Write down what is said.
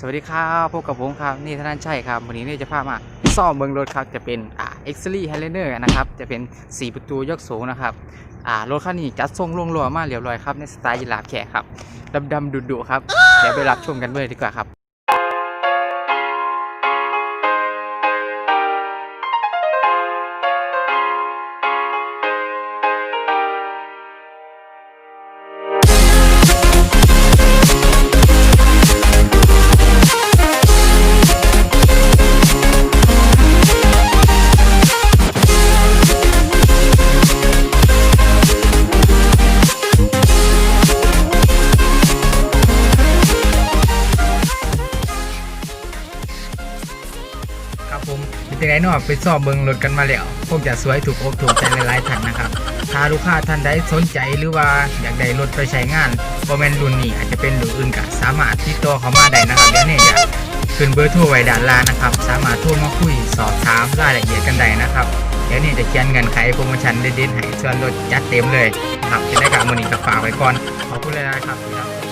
สวัสดีครับพบกับผมครับนี่ธนันใช่ครับวันนี้นี่จะพามาซ่อมเมืองรถครับจะเป็นอ่าเอ็กซ์ลี่ไฮเลนเนอร์นะครับจะเป็น 4 ประตูยกสูงนะครับอ่ารถคันนี้จัดทรงลงรัวมากเรียบร้อยครับในสไตล์ยีราฟแขกครับดำดำดุดุครับเดี๋ยวไปรับชมกันเลยดีกว่าครับ ครับผมเป็นไงเนาะไปซ่อมเบิงรถกันมาแล้วคงจะสวยถูกอกถูกใจหลายๆท่านนะครับ ถ้าลูกค้าท่านใดสนใจหรือว่าอยากได้รถไปใช้งานบ่แมนรุ่นนี้อาจจะเป็นรุ่นอื่นก็สามารถติดต่อเขามาได้นะครับเดี๋ยวนี้จะขึ้นเบอร์โทรไว้ด้านล่างนะครับ สามารถโทรมาคุยสอบถามรายละเอียดกันได้นะครับเดี๋ยวนี้จะเขียนเงินไขโปรโมชั่นเด็ดๆให้ส่วนลดจัดเต็มเลยครับจะได้กับมือนี้ก็ฝากไว้ก่อนขอบคุณหลายๆครับ